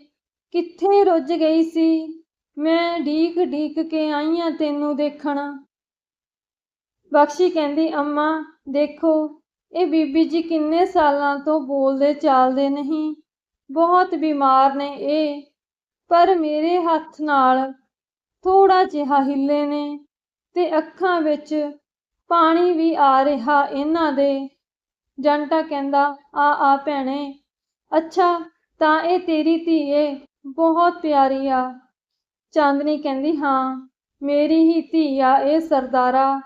ਕਿੱਥੇ ਰੁੱਝ ਗਈ ਸੀ? ਮੈਂ ਢੀਕ ਢੀਕ ਕੇ ਆਈ ਆਂ ਤੈਨੂੰ ਦੇਖਣ। ਬਖਸ਼ੀ ਕਹਿੰਦੀ, ਅੰਮਾ, ਦੇਖੋ, ਇਹ ਬੀਬੀ ਜੀ ਕਿੰਨੇ ਸਾਲਾਂ ਤੋਂ ਬੋਲਦੇ ਚਾਲਦੇ ਨਹੀਂ। ਬਹੁਤ ਬਿਮਾਰ ਨੇ ਇਹ, ਪਰ ਮੇਰੇ ਹੱਥ ਨਾਲ ਥੋੜਾ ਜਿਹਾ ਹਿੱਲੇ ਨੇ ਤੇ ਅੱਖਾਂ ਵਿੱਚ ਪਾਣੀ ਵੀ ਆ ਰਿਹਾ ਇਹਨਾਂ ਦੇ। ਜੰਟਾ ਕਹਿੰਦਾ, ਆ ਆ ਭੈਣੇ, ਅੱਛਾ, ਤਾਂ ਇਹ ਤੇਰੀ ਧੀ ਏ। ਬਹੁਤ ਪਿਆਰੀ ਆ। ਚਾਂਦਨੀ ਕਹਿੰਦੀ, ਹਾਂ, ਮੇਰੀ ਹੀ ਧੀ ਆ ਇਹ ਸਰਦਾਰਾ।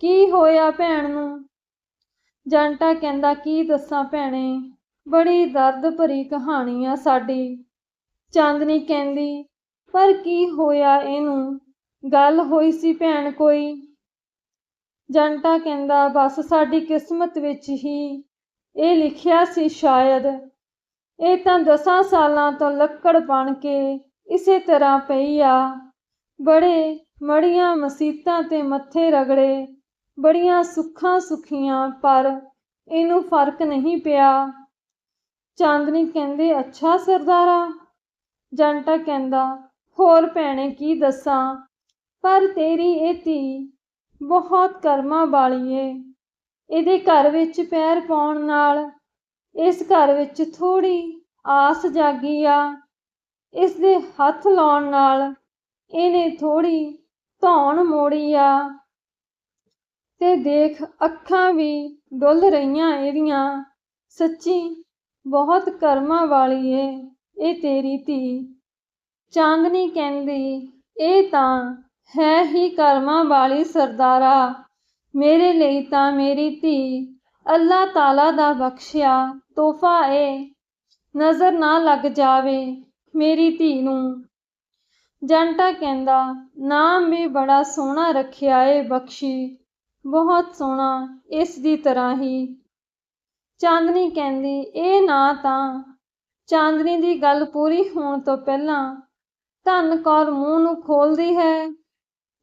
ਕੀ ਹੋਇਆ ਭੈਣ ਨੂੰ? ਜੰਟਾ ਕਹਿੰਦਾ, ਕੀ ਦੱਸਾਂ ਭੈਣੇ, ਬੜੀ ਦਰਦ ਭਰੀ ਕਹਾਣੀ ਆ ਸਾਡੀ। ਚਾਂਦਨੀ ਕਹਿੰਦੀ, ਪਰ ਕੀ ਹੋਇਆ ਇਹਨੂੰ? ਗੱਲ ਹੋਈ ਸੀ ਭੈਣ ਕੋਈ? ਜੰਟਾ ਕਹਿੰਦਾ, ਬਸ ਸਾਡੀ ਕਿਸਮਤ ਵਿੱਚ ਹੀ ਇਹ ਲਿਖਿਆ ਸੀ ਸ਼ਾਇਦ। ਇਹ ਤਾਂ ਦਸਾਂ ਸਾਲਾਂ ਤੋਂ ਲੱਕੜ ਬਣ ਕੇ ਇਸੇ ਤਰ੍ਹਾਂ ਪਈ ਆ। ਬੜੇ ਮੜੀਆਂ ਮਸੀਤਾਂ ਤੇ ਮੱਥੇ ਰਗੜੇ, ਬੜੀਆਂ ਸੁੱਖਾਂ ਸੁਖੀਆਂ, ਪਰ ਇਹਨੂੰ ਫ਼ਰਕ ਨਹੀਂ ਪਿਆ। ਚਾਂਦਨੀ ਕਹਿੰਦੇ, ਅੱਛਾ ਸਰਦਾਰਾ। ਜੰਟਾ ਕਹਿੰਦਾ, ਹੋਰ ਭੈਣੇ, ਕੀ ਦੱਸਾਂ? ਪਰ ਤੇਰੀ ਇਹ ਧੀ ਬਹੁਤ ਕਰਮਾਂ ਵਾਲੀ ਏ। ਇਹਦੇ ਘਰ ਵਿੱਚ ਪੈਰ ਪਾਉਣ ਨਾਲ ਇਸ ਘਰ ਵਿੱਚ ਥੋੜੀ ਆਸ ਜਾਗੀ ਆ। ਇਸ ਦੇ ਹੱਥ ਲਾਉਣ ਨਾਲ ਇਹਨੇ ਥੋੜੀ ਧੌਣ ਮੋੜੀ ਆ। ਤੇ ਦੇਖ ਅੱਖਾਂ ਵੀ ਡੁੱਲ ਰਹੀਆਂ ਇਹਦੀਆਂ। ਸੱਚੀ ਬਹੁਤ ਕਰਮਾਂ ਵਾਲੀ ਏ ਇਹ ਤੇਰੀ ਧੀ। ਚਾਂਦਨੀ ਕਹਿੰਦੀ, ਇਹ ਤਾਂ ਹੈ ਹੀ ਕਰਮਾਂ ਵਾਲੀ ਸਰਦਾਰਾ। ਮੇਰੇ ਲਈ ਤਾਂ ਮੇਰੀ ਧੀ ਅੱਲਾ ਤਾਲਾ ਦਾ ਬਖਸ਼ਿਆ, ਤੋਹਫਾ ਏ। ਨਜ਼ਰ ਨਾ ਲੱਗ ਜਾਵੇ ਮੇਰੀ ਧੀ ਨੂੰ। ਜੰਟਾ ਕਹਿੰਦਾ, ਨਾਮ ਵੀ ਬੜਾ ਸੋਹਣਾ ਰੱਖਿਆ ਏ ਬਖਸ਼ੀ, ਬਹੁਤ ਸੋਹਣਾ ਇਸ ਦੀ ਤਰ੍ਹਾਂ ਹੀ। ਚਾਂਦਨੀ ਕਹਿੰਦੀ, ਇਹ ਨਾ ਤਾਂ ਚਾਂਦਨੀ ਦੀ ਗੱਲ ਪੂਰੀ ਹੋਣ ਤੋਂ ਪਹਿਲਾਂ ਧਨ ਕੌਰ ਮੂੰਹ ਨੂੰ ਖੋਲਦੀ ਹੈ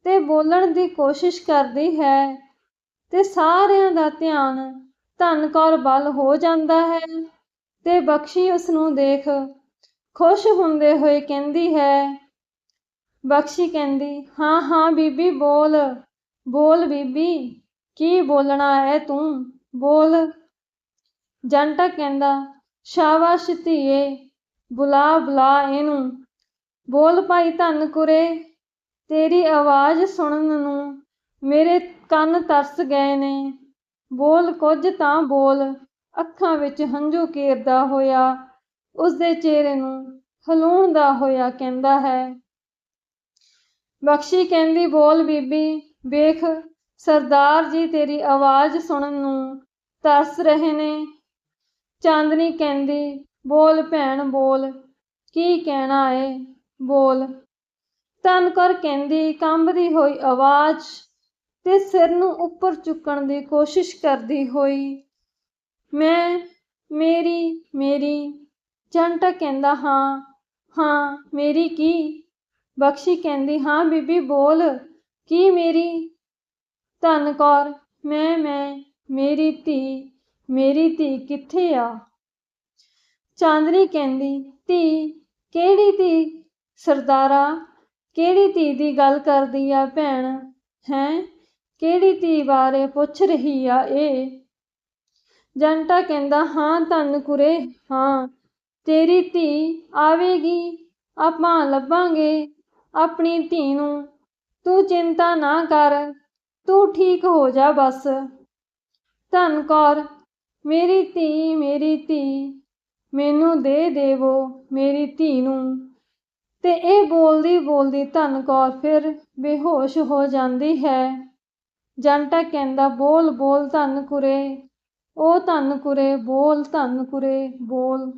ਤੇ ਬੋਲਣ ਦੀ ਕੋਸ਼ਿਸ਼ ਕਰਦੀ ਹੈ ਤੇ ਸਾਰਿਆਂ ਦਾ ਧਿਆਨ ਧਨ ਕੌਰ ਬਲ ਹੋ ਜਾਂਦਾ ਹੈ ਤੇ ਬਖਸ਼ੀ ਉਸ ਨੂੰ ਦੇਖ। ਖੁਸ਼ ਹੁੰਦੇ ਹੋਏ ਕਹਿੰਦੀ ਹੈ, ਬਖਸ਼ੀ ਕਹਿੰਦੀ, ਹਾਂ ਹਾਂ, ਬੀਬੀ, ਬੋਲ। ਬੋਲ, ਬੀਬੀ, ਕੀ ਬੋਲਣਾ ਹੈ ਤੂੰ? ਬੋਲ। ਜੰਟਾ ਕਹਿੰਦਾ, ਸ਼ਾਬਾਸ਼ ਧੀਏ, ਬੁਲਾ ਬੁਲਾ ਇਹਨੂੰ। ਬੋਲ ਭਾਈ ਧੰਨ ਕੁਰੇ, ਤੇਰੀ ਆਵਾਜ਼ ਸੁਣਨ ਨੂੰ ਮੇਰੇ ਕੰਨ ਤਰਸ ਗਏ ਨੇ। ਬੋਲ ਕੁਝ ਤਾਂ ਬੋਲ, ਅੱਖਾਂ ਵਿੱਚ ਹੰਝੂ ਕੇਰਦਾ ਹੋਇਆ, ਉਸਦੇ ਚਿਹਰੇ ਨੂੰ ਹਲੂਣਦਾ ਹੋਇਆ ਕਹਿੰਦਾ ਹੈ। ਬਖਸ਼ੀ ਕਹਿੰਦੀ, ਬੋਲ ਬੀਬੀ, ਵੇਖ, ਸਰਦਾਰ ਜੀ ਤੇਰੀ ਆਵਾਜ਼ ਸੁਣਨ ਨੂੰ ਤਰਸ ਰਹੇ ਨੇ। ਚਾਂਦਨੀ ਕਹਿੰਦੀ, ਬੋਲ ਭੈਣ, ਬੋਲ, ਕੀ ਕਹਿਣਾ ਏ, ਬੋਲ। ਤਨਕਰ ਕਹਿੰਦੀ, ਕੰਬਦੀ ਹੋਈ ਆਵਾਜ਼। ਤੇ ਸਿਰ ਨੂੰ ਉੱਪਰ ਚੁੱਕਣ ਦੀ ਕੋਸ਼ਿਸ਼ ਕਰਦੀ ਹੋਈ, ਮੈਂ, ਮੇਰੀ ਮੇਰੀ ਜੰਟਾ ਕਹਿੰਦਾ ਹਾਂ ਹਾਂ, ਮੇਰੀ ਕੀ? ਬਖਸ਼ੀ ਕਹਿੰਦੀ, ਹਾਂ ਬੀਬੀ, ਬੋਲ, ਕੀ ਮੇਰੀ? ਧੰਨ ਕੌਰ, ਮੈਂ ਮੈਂ, ਮੇਰੀ ਧੀ ਮੇਰੀ ਧੀ ਕਿੱਥੇ ਆ? ਚਾਂਦਨੀ ਕਹਿੰਦੀ, ਧੀ, ਕਿਹੜੀ ਧੀ? ਸਰਦਾਰਾ, ਕਿਹੜੀ ਧੀ ਦੀ ਗੱਲ ਕਰਦੀ ਆ ਭੈਣ? ਹੈਂ? ਕਿਹੜੀ ਧੀ ਬਾਰੇ ਪੁੱਛ ਰਹੀ ਆ ਇਹ ਜੰਟਾ ਕਹਿੰਦਾ, ਹਾਂ, ਧੰਨ ਕੁਰੇ, ਹਾਂ, ਤੇਰੀ ਧੀ ਆਵੇਗੀ, ਆਪਾਂ ਲੱਭਾਂਗੇ ਆਪਣੀ ਧੀ ਨੂੰ। ਤੂੰ ਚਿੰਤਾ ਨਾ ਕਰ, ਤੂੰ ਠੀਕ ਹੋ ਜਾ ਬਸ। ਧੰਨ ਕੌਰ, ਮੇਰੀ ਧੀ ਮੇਰੀ ਧੀ, ਮੈਨੂੰ ਦੇ ਦੇਵੋ ਮੇਰੀ ਧੀ ਨੂੰ। ਤੇ ਇਹ ਬੋਲਦੀ ਬੋਲਦੀ ਧੰਨ ਕੌਰ ਫਿਰ ਬੇਹੋਸ਼ ਹੋ ਜਾਂਦੀ ਹੈ। ਜੰਟਾ ਕਹਿੰਦਾ, ਬੋਲ ਬੋਲ ਧੰਨ ਕੁਰੇ। ਉਹ ਧੰਨ ਕੁਰੇ, ਬੋਲ, ਧੰਨ ਕੁਰੇ, ਬੋਲ।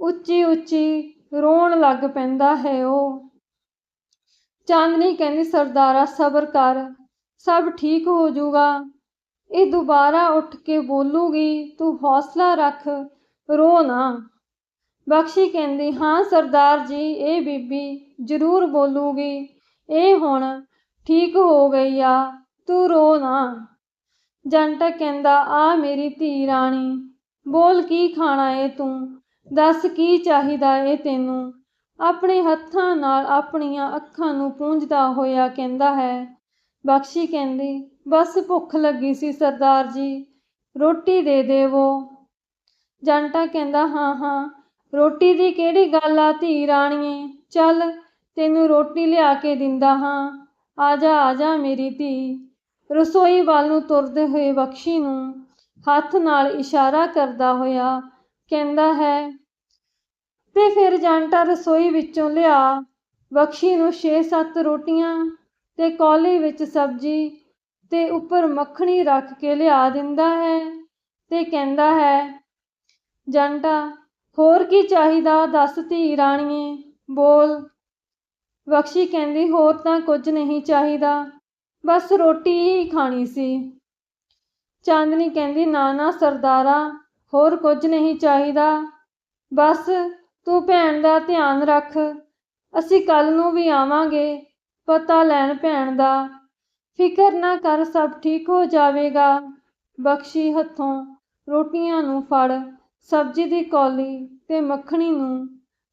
ਉੱਚੀ ਉੱਚੀ ਰੋਣ ਲੱਗ ਪੈਂਦਾ ਹੈ ਉਹ। ਚਾਂਦਨੀ ਕਹਿੰਦੀ, ਸਰਦਾਰਾ, ਸਬਰ ਕਰ। ਸਭ ਠੀਕ ਹੋ ਜਾਊਗਾ ਇਹ ਦੁਬਾਰਾ ਉੱਠ ਕੇ ਬੋਲੂਗੀ, ਤੂੰ ਹੌਸਲਾ ਰੱਖ, ਰੋ ਨਾ। ਬਖਸ਼ੀ ਕਹਿੰਦੀ, ਹਾਂ ਸਰਦਾਰ ਜੀ, ਇਹ ਬੀਬੀ ਜ਼ਰੂਰ ਬੋਲੂਗੀ। ਇਹ ਹੁਣ ਠੀਕ ਹੋ ਗਈ ਆ। ਤੂੰ ਰੋ ਨਾ। ਜੰਟਕ ਕਹਿੰਦਾ ਆ ਮੇਰੀ ਧੀ ਰਾਣੀ, ਬੋਲ ਕੀ ਖਾਣਾ ਏ ਤੂੰ? ਦੱਸ ਕੀ ਚਾਹੀਦਾ ਏ ਤੈਨੂੰ? ਆਪਣੇ ਹੱਥਾਂ ਨਾਲ ਆਪਣੀਆਂ ਅੱਖਾਂ ਨੂੰ ਪੂੰਝਦਾ ਹੋਇਆ ਕਹਿੰਦਾ ਹੈ। ਬਖਸ਼ੀ ਕਹਿੰਦੀ, ਬਸ ਭੁੱਖ ਲੱਗੀ ਸੀ ਸਰਦਾਰ ਜੀ, ਰੋਟੀ ਦੇ ਦੇਵੋ। ਜੰਟਾ ਕਹਿੰਦਾ, ਹਾਂ ਹਾਂ, ਰੋਟੀ ਦੀ ਕਿਹੜੀ ਗੱਲ ਆ ਧੀ ਰਾਣੀਏ? ਚੱਲ, ਤੈਨੂੰ ਰੋਟੀ ਲਿਆ ਕੇ ਦਿੰਦਾ ਹਾਂ। ਆ ਜਾ ਆ ਜਾ ਮੇਰੀ ਧੀ। ਰਸੋਈ ਵੱਲ ਨੂੰ ਤੁਰਦੇ ਹੋਏ ਬਖਸ਼ੀ ਨੂੰ ਹੱਥ ਨਾਲ ਇਸ਼ਾਰਾ ਕਰਦਾ ਹੋਇਆ ਕਹਿੰਦਾ ਹੈ, ਤੇ ਫਿਰ ਜੰਟਾ ਰਸੋਈ ਵਿੱਚੋਂ ਲਿਆ ਬਖਸ਼ੀ ਨੂੰ 6-7 ਰੋਟੀਆਂ ਤੇ ਕੌਲੀ ਵਿੱਚ ਸਬਜ਼ੀ ਤੇ ਉੱਪਰ ਮੱਖਣੀ ਰੱਖ ਕੇ ਲਿਆ ਦਿੰਦਾ ਹੈ ਤੇ ਕਹਿੰਦਾ ਹੈ, ਜੰਟਾ, ਹੋਰ ਕੀ ਚਾਹੀਦਾ? ਦੱਸ ਧੀ ਰਾਣੀਏ, ਬੋਲ ਬਖਸ਼ੀ ਕਹਿੰਦੀ, ਹੋਰ ਤਾਂ ਕੁਝ ਨਹੀਂ ਚਾਹੀਦਾ। ਬਸ ਰੋਟੀ ਹੀ ਖਾਣੀ ਸੀ। ਚਾਂਦਨੀ ਕਹਿੰਦੀ, ਨਾ ਨਾ, ਸਰਦਾਰਾ, ਹੋਰ ਕੁਝ ਨਹੀਂ ਚਾਹੀਦਾ। ਬਸ ਤੂੰ ਭੈਣ ਦਾ ਧਿਆਨ ਰੱਖ। ਅਸੀਂ ਕੱਲ ਨੂੰ ਵੀ ਆਵਾਂਗੇ, ਪਤਾ ਲੈਣ ਭੈਣ ਦਾ। ਫਿਕਰ ਨਾ ਕਰ, ਸਭ ਠੀਕ ਹੋ ਜਾਵੇਗਾ। ਬਖਸ਼ੀ ਹੱਥੋਂ ਰੋਟੀਆਂ ਨੂੰ ਫੜ, ਸਬਜ਼ੀ ਦੀ ਕੌਲੀ ਤੇ ਮੱਖਣੀ ਨੂੰ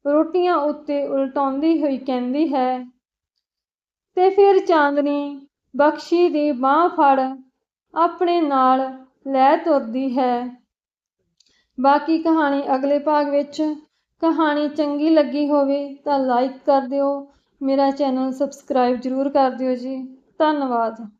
ਰੋਟੀਆਂ ਉੱਤੇ ਉਲਟਾਉਂਦੀ ਹੋਈ ਕਹਿੰਦੀ ਹੈ। ਤੇ ਫਿਰ ਚਾਂਦਨੀ ਬਖਸ਼ੀ ਦੀ ਬਾਹ ਫੜ ਆਪਣੇ ਨਾਲ ਲੈ ਤੁਰਦੀ ਹੈ। ਬਾਕੀ ਕਹਾਣੀ ਅਗਲੇ ਭਾਗ ਵਿੱਚ ਕਹਾਣੀ ਚੰਗੀ ਲੱਗੀ ਹੋਵੇ ਤਾਂ ਲਾਈਕ ਕਰ ਦਿਓ। ਮੇਰਾ ਚੈਨਲ ਸਬਸਕ੍ਰਾਈਬ ਜ਼ਰੂਰ ਕਰ ਦਿਓ ਜੀ। ਧੰਨਵਾਦ।